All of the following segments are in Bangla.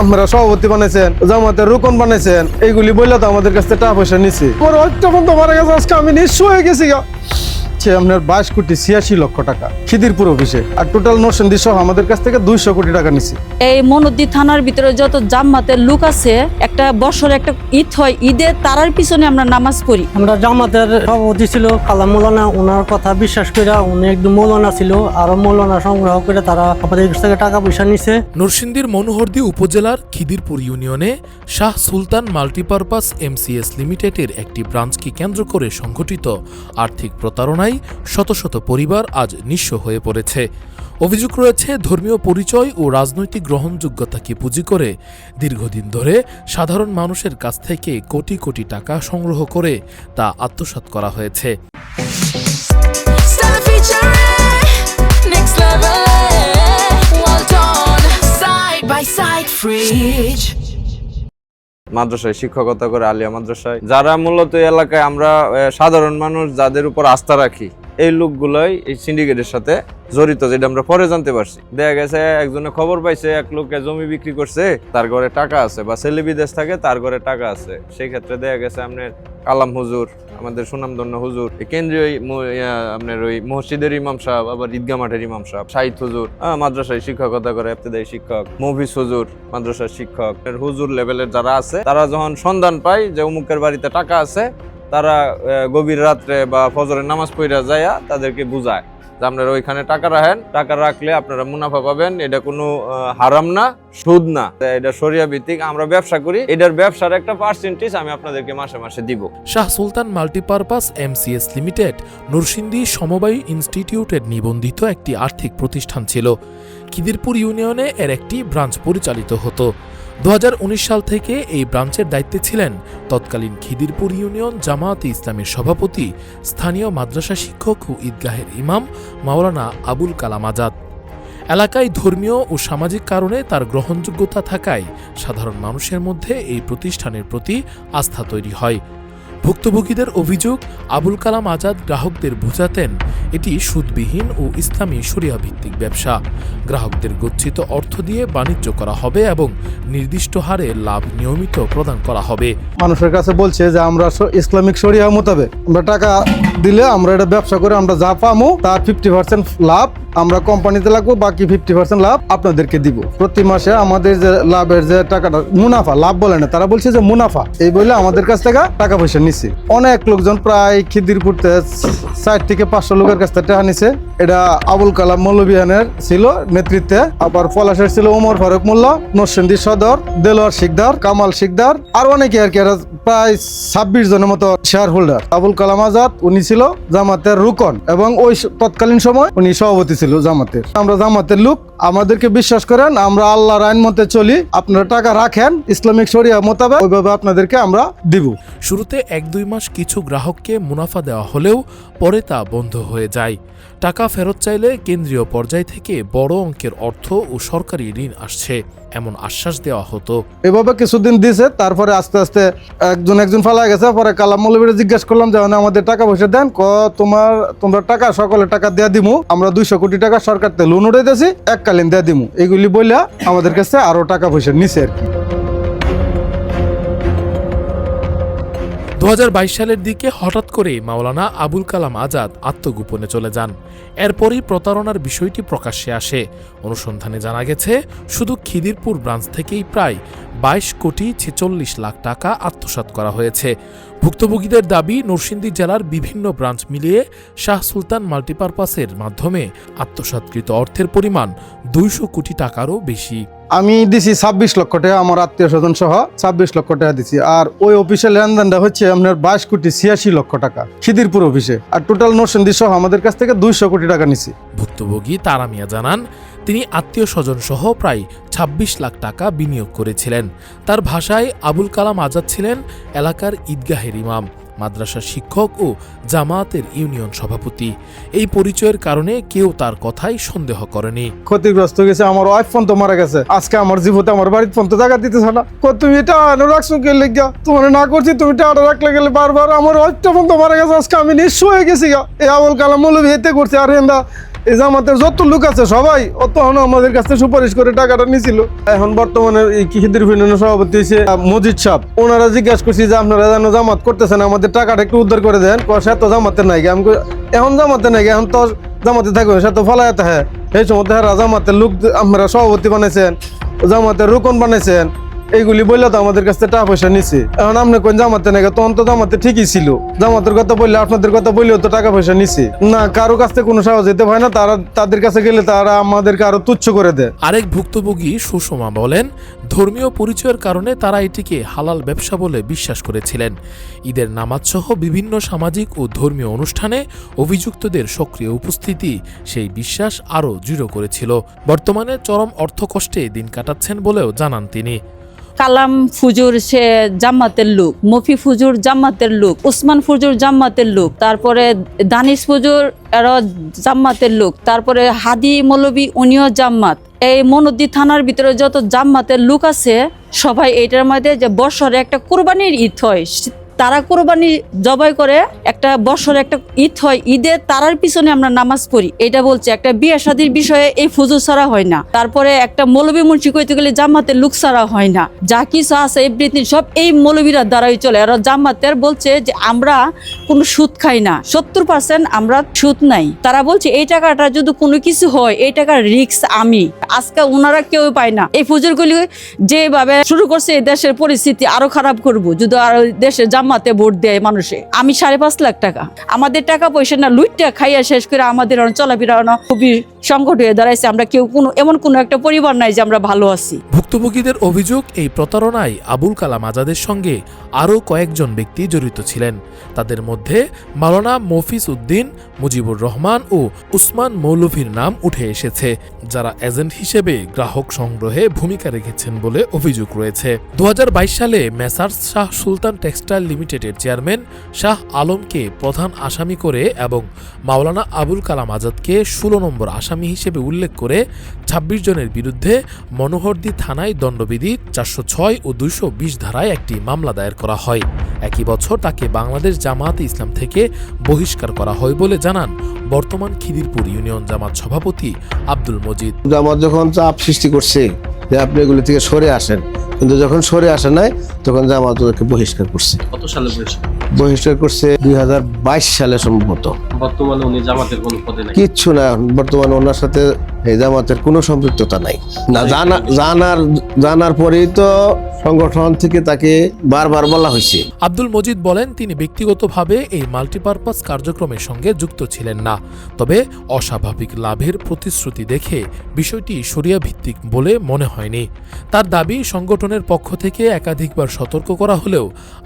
আমরা সভাপতি বানাইছেন জামাতের রুকন বানাইছেন এইগুলি বললে তো আমাদের কাছে টাকা পয়সা নিছি। আমার তখন তো মারা গেছে, আজকে আমি নিঃস্ব হয়ে গেছি সে আপনার বাইশ কোটি ছিয়াশি লক্ষ টাকা খিদিরপুর অফিসে। আর টোটাল নরসিংদী সহ আমাদের কাছ থেকে দুইশো কোটি টাকা নিছি। এই মনদী থানার ভিতরে যত জাম্মাতের লোক আছে একটা বছর একটা ঈদ হয় ঈদে তারার পিছনে আমরা নামাজ পড়ি। আমরা জামাতের সভাপতি ছিল কালা মৌলানা ওনার কথা বিশ্বাস করে উনি একদম মৌলানা ছিল আরও মৌলানা সংগ্রহ করে তারা আমাদের কাছ থেকে টাকা পয়সা নিছে। নরসিংদীর মনোহরদী উপজেলার খিদিরপুর ইউনিয়নে শাহ সুলতান মাল্টিপারপাস এমসিএস লিমিটেডের একটি ব্রাঞ্চকে কেন্দ্র করে সংঘটিত আর্থিক প্রতারণায় শত শত পরিবার আজ নিঃস্ব হয়ে পড়েছে। অভিযোগ রয়েছে, ধর্মীয় পরিচয় ও রাজনৈতিক গ্রহণযোগ্যতাকে পুঁজি করে দীর্ঘদিন ধরে সাধারণ মানুষের কাছ থেকে কোটি কোটি টাকা সংগ্রহ করে তা আত্মসাত করা হয়েছে। মাদ্রাসায় শিক্ষকতা করে আলিয়া মাদ্রাসায়। যারা মূলত এলাকায়, আমরা সাধারণ মানুষ যাদের উপর আস্থা রাখি এই লোকগুলোই এই সিন্ডিকেটের সাথে জড়িত, যেটা আমরা পরে জানতে পারছি। দেখা গেছে, একজনে খবর পাইছে, এক লোককে জমি বিক্রি করছে, তার ঘরে টাকা আছে বা ছেলে বিদেশ থাকে, তার ঘরে টাকা আছে। সেই ক্ষেত্রে দেখা গেছে আপনার কালাম হুজুর, আমাদের সুনামধন্য হুজুর কেন্দ্রীয় আপনার ওই মসজিদের ইমাম সাহেব, আবার ঈদগা মাঠের ইমাম সাহেব, শাহিদ হুজুর মাদ্রাসায় শিক্ষকতা করে ইবতেদায়ী শিক্ষক মফিস হুজুর, মাদ্রাসার শিক্ষক হুজুর লেভেলের যারা আছে, তারা যখন সন্ধান পায় যে অমুকের বাড়িতে টাকা আছে তারা গভীর রাত্রে বা ফজরের নামাজ পড়া যায় তাদেরকে বুঝায় যে আপনারা ওইখানে টাকা রাখেন। টাকা রাখলে আপনারা মুনাফা পাবেন। এটা কোনো হারাম না, সুদ না। এটা সরিয়া ভিত্তিক আমরা ব্যবসা করি। এটার ব্যবসার একটা পার্সেন্টেজ আমি আপনাদেরকে মাসে মাসে দিব। Shah Sultan multipurpose MCS limited, Narsingdi সমবায় ইনস্টিটিউটের নিবন্ধিত একটি আর্থিক প্রতিষ্ঠান ছিল। খিদিরপুর ইউনিয়নে এর একটি ব্রাঞ্চ পরিচালিত হতো। উনিশ সাল থেকে এই ব্রাঞ্চের দায়িত্বে ছিলেন তৎকালীন খিদিরপুর ইউনিয়ন জামায়াতে ইসলামের সভাপতি, স্থানীয় মাদ্রাসা শিক্ষক ও ঈদগাহের ইমাম মাওলানা আবুল কালাম আজাদ। এলাকায় ধর্মীয় ও সামাজিক কারণে তার গ্রহণযোগ্যতা থাকায় সাধারণ মানুষের মধ্যে এই প্রতিষ্ঠানের প্রতি আস্থা তৈরি হয়। ভুক্তভোগীদের অভিযোগ, আবুল কালাম আজাদ গ্রাহকদের বোঝাতেন এটি সুদবিহীন ও ইসলামী শরিয়া ভিত্তিক ব্যবসা। গ্রাহকদের গচ্ছিত অর্থ দিয়ে বাণিজ্য করা হবে এবং নির্দিষ্ট হারে লাভ নিয়মিত প্রদান করা হবে। মানুষের কাছে বলছে যে আমরা ইসলামিক শরিয়া মোতাবেক আমরা টাকা দিলে আমরা এটা ব্যবসা করে আমরা যা পামো তার ফিফটি পার্সেন্ট লাভ আমরা কোম্পানিতে লাগবো, বাকি ফিফটি পার্সেন্ট লাভ আপনাদেরকে দিব। প্রতি মাসে আমাদের যে লাভের যে টাকাটা মুনাফা, লাভ বলে না, তারা বলছে যে মুনাফা। এই বলে আমাদের কাছ থেকে টাকা পয়সা নিচ্ছে অনেক লোকজন প্রায় খিদিরপুরতে ষাট থেকে পাঁচশো লোকের কাছ থেকে নিছে। এটা আবুল কালাম মৌলবিহানের ছিল নেতৃত্বে। আবার পলাশের ছিল ওমর ফারুক মোল্লা, নরসিংদী সদর, দেলোয়ার শিকদার, কামাল শিকদার, আর অনেকে আর কি প্রায় ছাব্বিশ জনের মতো শেয়ার হোল্ডার আবুল কালাম আজাদ, উনি ছিল জামাতের রুকন এবং ওই তৎকালীন সময় উনি সভাপতি ছিল জামাতের। আমরা জামাতের লোক আমাদেরকে বিশ্বাস করেন, আমরা আল্লাহর আইন মতে চলি। আপনারা টাকা রাখেন, ইসলামিক শরিয়া মোতাবেক ওইভাবে আপনাদেরকে আমরা দিব। শুরুতে এক দুই মাস কিছু গ্রাহককে মুনাফা দেওয়া হলেও পরে তা বন্ধ হয়ে যায়। টাকা ফেরত চাইলে কেন্দ্রীয় পর্যায় থেকে বড় অঙ্কের অর্থ ও সরকারি ঋণ আসছে এমন আশ্বাস দেওয়া হতো। এভাবে কিছুদিন দিছে তারপরে আস্তে আস্তে একজন একজন ফালা গেছে পরে কালাম মৌলবীরে জিজ্ঞেস করলাম যে "না, আমাদের টাকা পয়সা দেন? ক তোমার তোমরা টাকা সকলে টাকা দেয়া দিমু আমরা দুইশো কোটি টাকা সরকার থেকে লোন উঠাইতেছি এককালীন দেয়া দিমু। এগুলি বললা আমাদের কাছে আরও টাকা পয়সা নিছে আর কি। দু হাজার বাইশ সালের দিকে হঠাৎ করে মাওলানা আবুল কালাম আজাদ আত্মগোপনে চলে যান। এরপরই প্রতারণার বিষয়টি প্রকাশ্যে আসে। অনুসন্ধানে জানা গেছে, শুধু খিদিরপুর ব্রাঞ্চ থেকেই প্রায় বাইশ কোটি ছেচল্লিশ লাখ টাকা আত্মসাৎ করা হয়েছে। ভুক্তভোগীদের দাবি, নরসিংদী জেলার বিভিন্ন ব্রাঞ্চ মিলিয়ে শাহ সুলতান মাল্টিপারপাসের মাধ্যমে আত্মসাৎকৃত অর্থের পরিমাণ দুইশো কোটি টাকারও বেশি। আমি দিছি ছাব্বিশ লক্ষ টাকা আমার আত্মীয় স্বজন সহ ছাব্বিশ লক্ষ টাকা দিছি। আর ওই অফিসের লেনদেনটা হচ্ছে আপনার বাইশ কোটি ছিয়াশি লক্ষ টাকা খিদিরপুর অফিসে আর টোটাল নরসিংদী সহ আমাদের কাছ থেকে দুইশো কোটি টাকা নিছি। ভুক্তভোগী তারা মিয়া জানান তিনি আত্মীয় স্বজন সহ প্রায় ২৬ লাখ টাকা বিনিয়োগ করেছিলেন। তার ভাষায় আবুল কালাম আজাদ ছিলেন এলাকার ঈদগাহের ইমাম, মাদ্রাসার শিক্ষক ও জামায়াতের ইউনিয়ন সভাপতি। এই পরিচয়ের কারণে কেউ তার কথাই সন্দেহ করেনি। ক্ষতিগ্রস্ত গেছে আমার ওয়াইফ ফোন তো মারা গেছে। আজকে আমার জীবতে আমার বাড়ির ফোন তো জায়গা দিতেছ না। তুমি এটা আনো রাখছো কে লেগা? তোমার না করছি, তুমি টাকা রাখলে গেলে বারবার আমার ওয়াইফটা ফোন তো মারা গেছে। আজকে আমি নিঃস্ব হয়ে গেছি গা। এই আবুল কালাম মৌলবী হেতে করছে। আর এন্দা এই জামাতের যত লোক আছে সবাই অত হন আমাদের কাছে সুপারিশ করে টাকাটা নিছিল। এখন বর্তমানে এই কৃষিদের ইউনিয়নের সভাপতি হয়েছে মজিদ সাহেব। ওনারা জিজ্ঞাসা করছি যে আপনারা যেন জামাত করতেছেন আমাদের টাকাটা একটু উদ্ধার করে দেন। কষে তো জামাতে নাই। আমি এখন জামাতে নাই এখন তো জামাতে থাকবে, সে তো ফলাইতে হ্যাঁ। এই সময় দেখা জামাতের লোক আপনারা সভাপতি বানাইছেন, জামাতের রোকন বানাইছেন। এইগুলি বললে তো আমাদের কাছে টাকা পয়সা নিছে। এখন আপনি কোন জামাতে নাকি? তখন তো জামাতে ঠিকই ছিল। জামাতের কথা বললে আপনাদের কথা বললেও তো টাকা পয়সা নিছে। না, কারও কাছ থেকে কোনো সাহস যেতে হয় না, তারা তাদের কাছে গেলে তারা আমাদেরকে আরও তুচ্ছ করে দেয়। আরেক ভুক্তভোগী সুষমা বলেন, ধর্মীয় পরিচয়ের কারণে তারা এটিকে হালাল ব্যবসা বলে বিশ্বাস করেছিলেন। ঈদের নামাজসহ বিভিন্ন সামাজিক ও ধর্মীয় অনুষ্ঠানে অভিযুক্তদের সক্রিয় উপস্থিতি সেই বিশ্বাস আরও দৃঢ় করেছিল। বর্তমানে চরম অর্থকষ্টে দিন কাটাচ্ছেন বলেও জানান তিনি। কালাম ফুজুর সে জাম্মাতের লোক, মফি ফুজুর জাম্মাতের লোক, উসমান ফুজুর জাম্মাতের লোক, তারপরে দানিশ ফুজুর এরা জাম্মাতের লোক, তারপরে হাদি মৌলবী উনিও জাম্মাত এই মনোদ্দি থানার ভিতরে যত জাম্মাতের লোক আছে, সবাই এটার মধ্যে যে বছরে একটা কোরবানির ঈদ হয় তারা কোরবানি জবাই করে, একটা বছরে একটা ঈদ হয়, ঈদে তারার পিছনে আমরা নামাজ পড়ি। এটা বলছে, একটা বিয়ে শাদির বিষয়ে এই ফুজু ছাড়া হয় না। তারপরে একটা মৌলবী মুন্সি কইতে গেলে জামাতের লুক ছাড়া হয় না। যা কিছু আছে এভরিথিং সব এই মৌলবীরা দ্বারাই চলে। আর জামাতের বলছে যে, আমরা কোনো সুদ খাই না। সত্তর পার্সেন্ট আমরা সুদ নাই। তারা বলছে, এই টাকাটা যদি কোনো কিছু হয়, এই টাকার রিক্স আমি। আজকে ওনারা কেউ পায় না। এই ফুজুরগুলি যেভাবে শুরু করছে, এই দেশের পরিস্থিতি আরও খারাপ করব। যদি আর দেশের জামাতে ভোট দেয় মানুষে। আমি সাড়ে পাঁচ লাখ টাকা। আমাদের টাকা পয়সা না, লুইটটা খাইয়া শেষ করে আমাদের চলাফেরা খুবই সংকট হয়ে দাঁড়াইছে, আমরা কেউ কোনো, এমন কোনো একটা পরিবার নাই যে আমরা ভালো আছি। ভুক্তভোগীদের অভিযোগ, এই প্রতারণায় আবুল কালাম আজাদের সঙ্গে আরও কয়েকজন ব্যক্তি জড়িত ছিলেন। তাদের মধ্যে মাওলানা মফিজ উদ্দিন, মুজিবুর রহমান ও উসমান মৌলভীর নাম উঠে এসেছে, যারা এজেন্ট হিসেবে গ্রাহক সংগ্রহে ভূমিকা রেখেছেন বলে অভিযোগ রয়েছে। দু হাজার বাইশ সালে মেসার্স শাহ সুলতান টেক্সটাইল লিমিটেডের চেয়ারম্যান শাহ আলমকে প্রধান আসামি করে এবং মাওলানা আবুল কালাম আজাদকে ষোলো নম্বর আসামি হিসেবে উল্লেখ করে ছাব্বিশ জনের বিরুদ্ধে মনোহরদি থানায় দণ্ডবিধি চারশো ছয় ও দুইশো বিশ ধারায় একটি মামলা দায়ের করা হয়। একই বছর তাকে বাংলাদেশ জামায়াতে ইসলাম থেকে বহিষ্কার করা হয় বলে জানান বর্তমান খিদিরপুর ইউনিয়ন জামাত সভাপতি আব্দুল মজিদ। জামাত যখন চাপ সৃষ্টি করছে যে আপনি এগুলি থেকে সরে আসেন কিন্তু যখন সরে আসে নাই তখন জামাত ওদেরকে বহিষ্কার করছে। কত সালে বহিষ্কার করছে দুই হাজার বাইশ সালে সম্ভবত। বর্তমানে উনি জামাতের কোনো পদে নাই। কিচ্ছু না বর্তমানে ওনার সাথে এই জামাতের কোনো সম্পৃক্ততা নাই। না জানা জানার জানার পরেই তো সংগঠন থেকে তাকে বারবার বলা হয়েছে। আব্দুল মজিদ বলেন তিনি ব্যক্তিগতভাবে এই মাল্টিপারপাস কার্যক্রমের সঙ্গে যুক্ত ছিলেন না। তবে অস্বাভাবিক লাভের প্রতিশ্রুতি দেখে বিষয়টি সরিয়া ভিত্তিক বলে মনে হয়নি। তার দাবি সংগঠনের পক্ষ থেকে একাধিকবার সতর্ক করা হলেও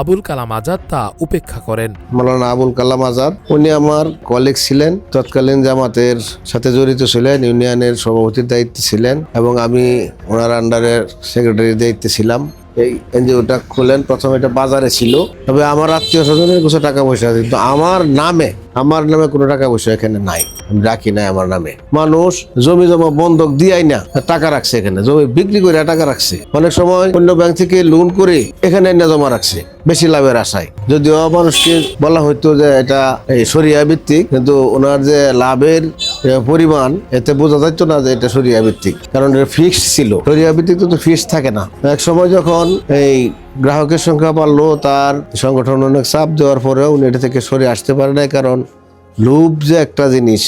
আবুল কালাম আজাদ তা উপেক্ষা করেন। মৌলানা আবুল কালাম আজাদ উনি আমার কলিগ ছিলেন, তৎকালীন জামাতের সাথে জড়িত ছিলেন, ইউনিয়নের সভাপতির দায়িত্বে ছিলেন এবং আমি ওনার আন্ডারের সেক্রেটারির দায়িত্বে ছিলাম। এই এনজিওটা খুলেন, প্রথমে এটা বাজারে ছিল। তবে আমার আত্মীয় স্বজনের কিছু টাকা পয়সা কিন্তু আমার নামে আমার নামে কোনো টাকা পয়সা এখানে নাই। আমি রাখি নাই আমার নামে। মানুষ জমি জমা বন্ধক দিয়াই না, টাকা রাখছে এখানে। জমি বিক্রি করে টাকা রাখছে। অনেক সময় অন্য ব্যাংক থেকে লোন করে এখানে এনে জমা রাখছে, বেশি লাভের আশায়। যদিও মানুষকে বলা হইতো যে এটা এই সরিয়া ভিত্তিক, কিন্তু ওনার যে লাভের পরিমাণ, এতে বোঝা যাইত না যে এটা সরিয়া ভিত্তিক। কারণ এটা ফিক্সড ছিল। সরিয়া ভিত্তিক তো ফিক্সড থাকে না। এক সময় যখন এই গ্রাহকের সংখ্যা বাড়লো তার সংগঠন অনেক চাপ দেওয়ার পরেও উনি এটা থেকে সরে আসতে পারে না কারণ লোভ যে একটা জিনিস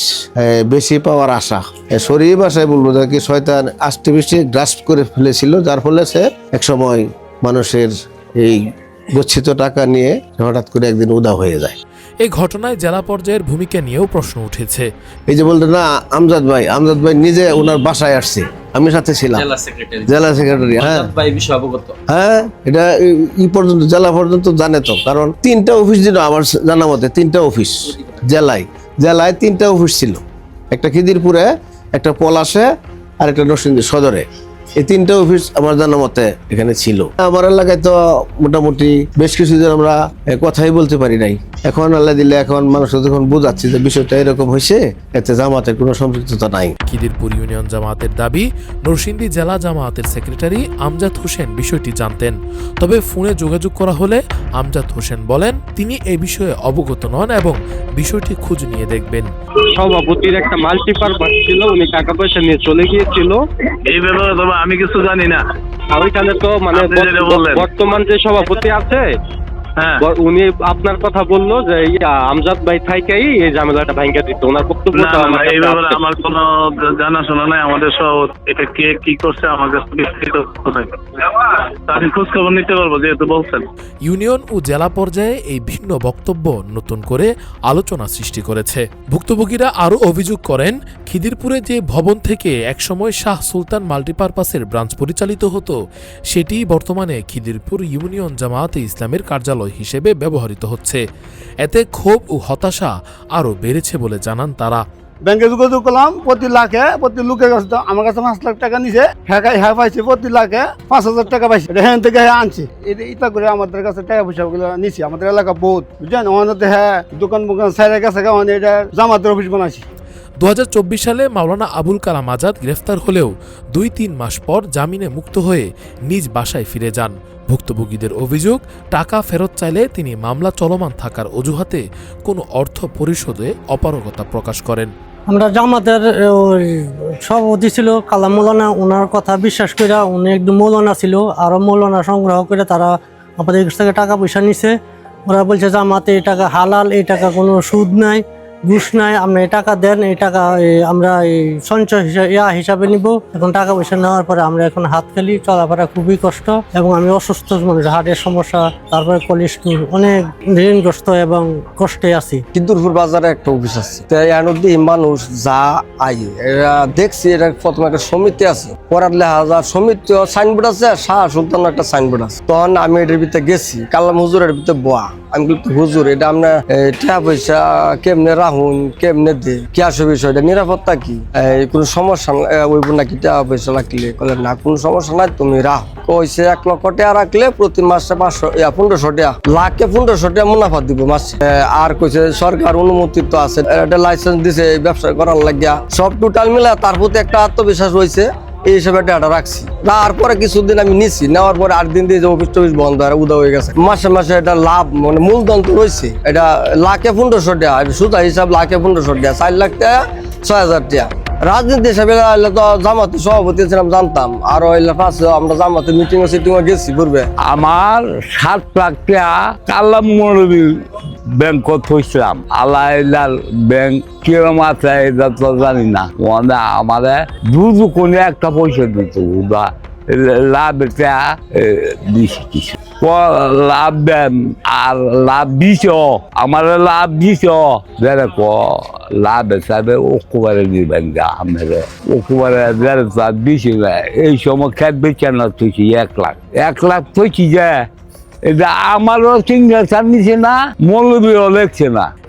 বেশি পাওয়ার আশা। শরীর ভাষায় বলব কি শয়তান আষ্টে বেশি গ্রাস্প করে ফেলেছিল যার ফলে সে এক সময় মানুষের এই গচ্ছিত টাকা নিয়ে হঠাৎ করে একদিন উদা হয়ে যায়। এই ঘটনায় জেলা পর্যায়ের ভূমিকা নিয়েও প্রশ্ন উঠেছে। এই যে বলতে না আমজাদ ভাই আমজাদ ভাই নিজে ওনার বাসায় আসছে। আমি সাথে ছিলাম। জেলা সেক্রেটারি হ্যাঁ। হ্যাঁ এটা ই পর্যন্ত জেলা পর্যন্ত জানে তো কারণ তিনটা অফিস দিল আমার জানা মতে তিনটা অফিস জেলায়। জেলায় তিনটা অফিস ছিল। একটা খিদিরপুরে একটা পলাশে আর একটা নরসিংদী সদরে। এই তিনটা অফিস আমার জানা মতে এখানে ছিল। আমার এলাকায় তো মোটামুটি বেশ কিছুদিন আমরা কথাই বলতে পারি নাই। এখন আল্লাহ দিলে এখন মানুষ যখন বোঝাচ্ছি যে বিষয়টা এরকম হয়েছে এতে জামাতের কোনো সম্পৃক্ততা নাই। খিদিরপুর ইউনিয়ন জামায়াতের দাবি নরসিংদী জেলা জামায়াতের সেক্রেটারি আমজাদ হোসেন বিষয়টি জানতেন। তবে ফোনে যোগাযোগ করা হলে আমজাদ হোসেন বলেন তিনি এই বিষয়ে অবগত নন এবং বিষয়টি খোঁজ নিয়ে দেখবেন। সভাপতির একটা মাল্টিপারপাস ছিল উনি টাকা পয়সা নিয়ে চলে গিয়েছিল। এই ব্যাপারে তবে আমি কিছু জানি না। আমি ওইখানে তো মানে বর্তমান যে সভাপতি আছে উনি আপনার কথা বলল যে আমজাদ ভাই থাইকাই এই ঝামেলাটা ভাঙ্গা দিত। ওনার বক্তব্য আমার কোনো জানাশোনা নাই। আমাদের সহ এটা কে কি করছে আমার কাছে বিস্তৃত আমি খোঁজ খবর নিতে পারব যেহেতু বলছেন। ইউনিয়ন ও জেলা পর্যায়ে এই ভিন্ন বক্তব্য নতুন করে আলোচনা সৃষ্টি করেছে। ভুক্তভোগীরা আরও অভিযোগ করেন খিদিরপুরে যে ভবন থেকে একসময় শাহ সুলতান মাল্টিপারপাসের ব্রাঞ্চ পরিচালিত হতো সেটি বর্তমানে খিদিরপুর ইউনিয়ন জামায়াতে ইসলামের কার্যালয়। হিসেবে ব্যবহৃত হচ্ছে। এতে ক্ষোভ ও হতাশা আরও বেড়েছে বলে জানান তারা। ব্যাংকে যোগাযোগ করলাম প্রতি লাখে প্রতি লোকের কাছে আমার কাছে পাঁচ লাখ টাকা নিছে। হ্যাঁ হ্যাঁ পাইছে প্রতি লাখে পাঁচ হাজার টাকা পাইছে। হ্যাঁ থেকে হ্যাঁ আনছে। এটা করে আমাদের কাছে টাকা পয়সা গুলো নিছি। আমাদের এলাকা বহুত বুঝলেন ওখানে হ্যাঁ দোকান মোকান সাইডের কাছে এটা জামাতের অফিস বানাইছি। দু সালে মাওলানা আবুল কালাম আজাদ গ্রেফতার হলেও দুই তিন মাস পর জামিনে মুক্ত হয়ে নিজ বাসায় ফিরে যান। ভুক্তভোগীদের অভিযোগ, টাকা ফেরত চাইলে তিনি মামলা চলমান থাকার অজুহাতে কোনো অর্থ পরিশোধে অপারগতা প্রকাশ করেন। আমরা জামাতের সভাপতি ছিল, কালাম মৌলানা, ওনার কথা বিশ্বাস করে উনি একটু মৌলানা ছিল আরও মৌলানা সংগ্রহ করে তারা আমাদের কাছ থেকে টাকা পয়সা নিছে। ওরা বলছে জামাতে এই টাকা হালাল, এই টাকা কোনো সুদ নাই। ঘুষ নাই আপনি টাকা দেন, এই টাকা আমরা এই সঞ্চয় হিসাবে ইয়া হিসাবে নিব। এখন টাকা পয়সা নেওয়ার পরে আমরা এখন হাত খেলি, চলাফেরা খুবই কষ্ট এবং আমি অসুস্থ মানুষ, হার্টের সমস্যা, তারপরে কোলেস্ট্রল, অনেক ঋণগ্রস্ত এবং কষ্টে আছি। কিদ্দুরপুর বাজারে একটা অফিস আছে, তো এর মধ্যে মানুষ যা আই এরা দেখছি এটা প্রথমে একটা সমিতি আছে পরার লেখা যা সমিতি সাইনবোর্ড আছে শাহ সুলতান একটা সাইনবোর্ড আছে। তখন আমি এটার ভিতরে গেছি, কালাম হুজুরের ভিতরে বোয়া। আমি হুজুর, এটা আমরা টাকা পয়সা কেমনে রাহুন কেমনে দে কি আসে বিষয়? এটা নিরাপত্তা কি? কোনো সমস্যা ওইব নাকি টাকা পয়সা রাখলে? কলে না, কোনো সমস্যা নাই, তুমি রাহ কইছে, এক লক্ষ টাকা রাখলে প্রতি মাসে পাঁচশো পনেরোশো টাকা, লাখে পনেরোশো টাকা মুনাফা দিব মাসে। আর কইছে, সরকার অনুমতি তো আছে একটা লাইসেন্স দিছে ব্যবসা করার লাগিয়া। সব টোটাল মিলে তার প্রতি একটা আত্মবিশ্বাস রয়েছে এই হিসাবে ডাটা রাখছি। তারপরে কিছুদিন আমি নিছি, নেওয়ার পরে আট দিন দিয়ে যে অফিস টফিস বন্ধ, আর উদা হয়ে গেছে। মাসে মাসে এটা লাভ মানে মূলধন তো রয়েছে। এটা লাখে পনেরোশো টাকা সুতা হিসাব লাখে পনেরোশো টাকা, চার লাখ টাকা, ছয় হাজার টাকা। রাজনীতি হিসাবে তো জামাতে সভাপতি ছিলাম, জানতাম। আর হইলে পাশে আমরা জামাতে মিটিং এ সিটিং এ গেছি পূর্বে আমার সাত লাখ টাকা কালাম মরবি ব্যাংকত থইছিলাম আলাইলাল ব্যাংক কিরম আছে এটা তো জানি না। দুধ কোনে একটা পয়সা দিত লাভ এটা লাভ আর লাভ দিছ আমার লাভ দিছ যারা ক লাভ হিসাবে ওকুবারে দিবেন যা আমারে ওকুবারে যারা লাভ না এই সময় খেত বেচানো তুই এক লাখ এক লাখ তুই যে এটা আমারও সিগনেচার নিছে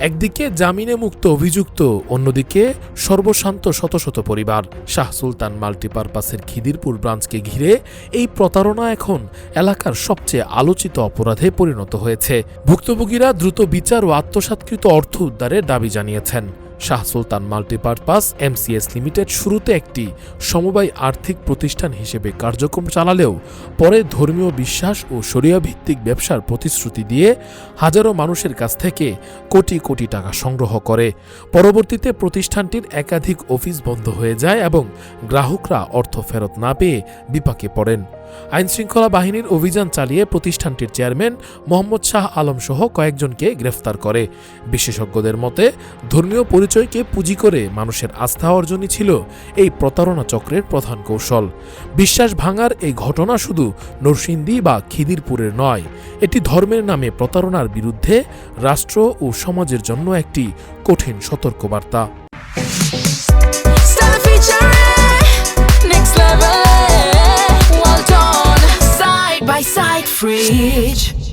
একদিকে জামিনে মুক্ত অভিযুক্ত, অন্যদিকে সর্বশান্ত শত শত পরিবার। শাহ সুলতান মাল্টিপারপাসের খিদিরপুর ব্রাঞ্চকে ঘিরে এই প্রতারণা এখন এলাকার সবচেয়ে আলোচিত অপরাধে পরিণত হয়েছে। ভুক্তভোগীরা দ্রুত বিচার ও আত্মসাৎকৃত অর্থ উদ্ধারের দাবি জানিয়েছেন। Shah Sultan multipurpose MCS limited শুরুতে একটি সমবায় আর্থিক প্রতিষ্ঠান হিসেবে কার্যক্রম চালালেও পরে ধর্মীয় বিশ্বাস ও ভিত্তিক ব্যবসার প্রতিশ্রুতি দিয়ে হাজারো মানুষের কাছ থেকে কোটি কোটি টাকা সংগ্রহ করে। পরবর্তীতে প্রতিষ্ঠানটির একাধিক অফিস বন্ধ হয়ে যায় এবং গ্রাহকরা অর্থ ফেরত না পেয়ে বিপাকে পড়েন। আইনশৃঙ্খলা বাহিনীর অভিযান চালিয়ে প্রতিষ্ঠানটির চেয়ারম্যান মোহাম্মদ শাহ আলম সহ কয়েকজনকে গ্রেফতার করে। বিশেষজ্ঞদের মতে, ধর্মীয় পরিচয়কে পুঁজি করে মানুষের আস্থা অর্জনই ছিল এই প্রতারণা চক্রের প্রধান কৌশল। বিশ্বাস ভাঙার এই ঘটনা শুধু নরসিংদী বা খিদিরপুরের নয়, এটি ধর্মের নামে প্রতারণার বিরুদ্ধে রাষ্ট্র ও সমাজের জন্য একটি কঠিন সতর্কবার্তা। Stella featuring by side fridge.